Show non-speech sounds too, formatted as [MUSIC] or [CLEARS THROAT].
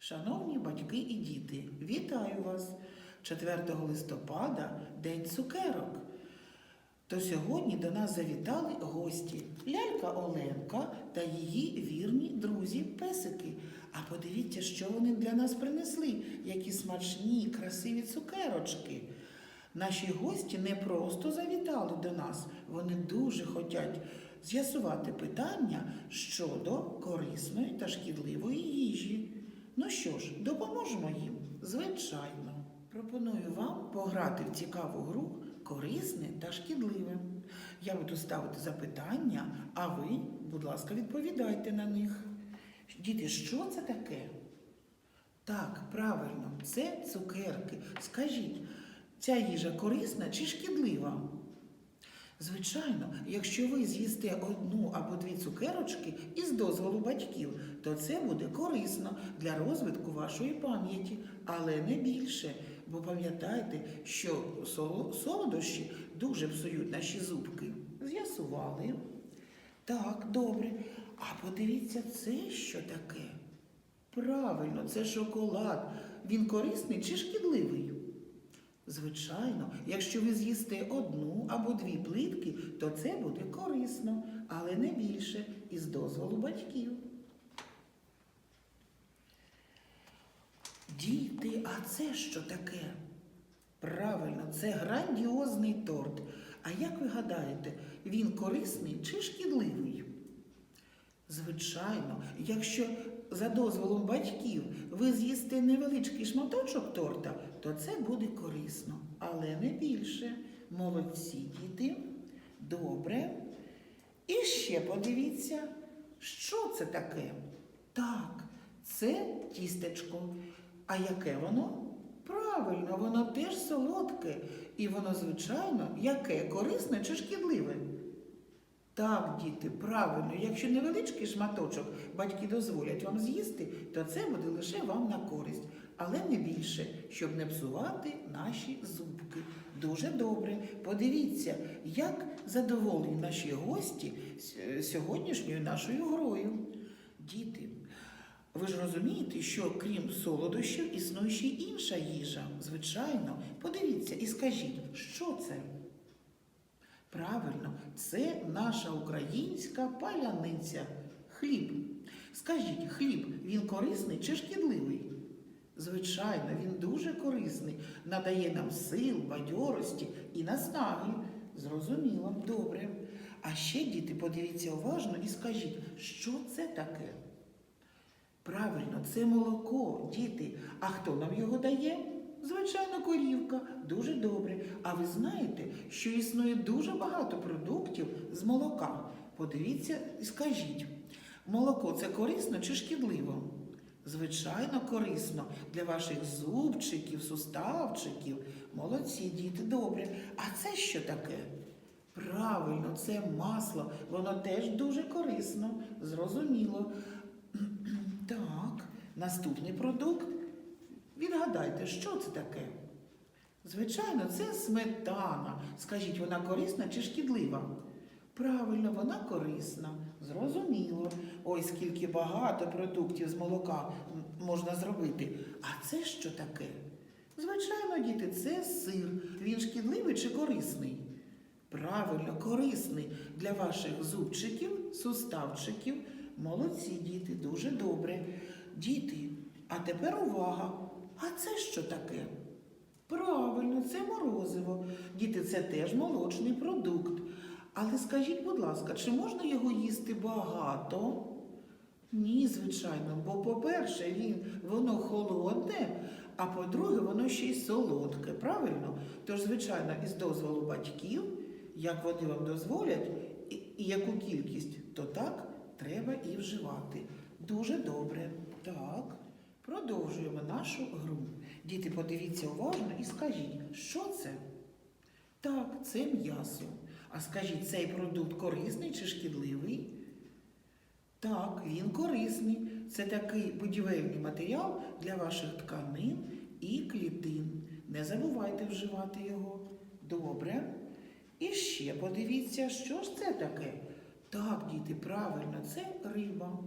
Шановні батьки і діти, вітаю вас! 4 листопада День цукерок. То сьогодні до нас завітали гості лялька Оленка та її вірні друзі песики. А подивіться, що вони для нас принесли, які смачні, красиві цукерочки. Наші гості не просто завітали до нас, вони дуже хочуть з'ясувати питання щодо корисної та шкідливої їжі. Ну що ж, допоможемо їм? Звичайно. Пропоную вам пограти в цікаву гру корисне та шкідливе. Я буду ставити запитання, а ви, будь ласка, відповідайте на них. Діти, що це таке? Так, правильно, це цукерки. Скажіть, ця їжа корисна чи шкідлива? Звичайно, якщо ви з'їсте одну або дві цукерочки із дозволу батьків, то це буде корисно для розвитку вашої пам'яті, але не більше. Бо пам'ятайте, що солодощі дуже псують наші зубки. З'ясували. Так, добре. А подивіться, це що таке? Правильно, це шоколад. Він корисний чи шкідливий? Звичайно, якщо ви з'їсте одну або дві плитки, то це буде корисно, але не більше із дозволу батьків. Діти, а це що таке? Правильно, це грандіозний торт. А як ви гадаєте, він корисний чи шкідливий? Звичайно, якщо за дозволом батьків ви з'їсте невеличкий шматочок торта, то це буде корисно, але не більше. Молодці діти. Добре. І ще подивіться, що це таке? Так, це тістечко. А яке воно? Правильно, воно теж солодке. І воно, звичайно, яке корисне чи шкідливе? Так, діти, правильно, якщо невеличкий шматочок батьки дозволять вам з'їсти, то це буде лише вам на користь, але не більше, щоб не псувати наші зубки. Дуже добре. Подивіться, як задоволені наші гості сьогоднішньою нашою грою. Діти, ви ж розумієте, що крім солодощів існує ще інша їжа. Звичайно, подивіться і скажіть, що це? Правильно, це наша українська паляниця. Хліб. Скажіть, хліб він корисний чи шкідливий? Звичайно, він дуже корисний, надає нам сил, бадьорості і наснаги. Зрозуміло, добре. А ще, діти, подивіться уважно і скажіть, що це таке? Правильно, це молоко, діти. А хто нам його дає? Звичайно, корівка. Дуже добре. А ви знаєте, що існує дуже багато продуктів з молока. Подивіться і скажіть, молоко це корисно чи шкідливо? Звичайно, корисно для ваших зубчиків, суставчиків. Молодці, діти, добре. А це що таке? Правильно, це масло. Воно теж дуже корисно. Зрозуміло. [CLEARS THROAT] Так, наступний продукт. Відгадайте, що це таке? Звичайно, це сметана. Скажіть, вона корисна чи шкідлива? Правильно, вона корисна. Зрозуміло. Ой, скільки багато продуктів з молока можна зробити. А це що таке? Звичайно, діти, це сир. Він шкідливий чи корисний? Правильно, корисний для ваших зубчиків, суставчиків. Молодці, діти, дуже добре. Діти, а тепер увага. Це що таке? Правильно, це морозиво. Діти, це теж молочний продукт. Але скажіть, будь ласка, чи можна його їсти багато? Ні, звичайно, бо по-перше, він, воно холодне, а по-друге, воно ще й солодке, правильно? Тож, звичайно, із дозволу батьків, як вони вам дозволять, і, і яку кількість, то так треба і вживати. Дуже добре. Так, продовжуємо нашу гру. Діти, подивіться уважно і скажіть, що це? Так, це м'ясо. А скажіть, цей продукт корисний чи шкідливий? Так, він корисний. Це такий будівельний матеріал для ваших тканин і клітин. Не забувайте вживати його. Добре. І ще подивіться, що ж це таке. Так, діти, правильно, це риба.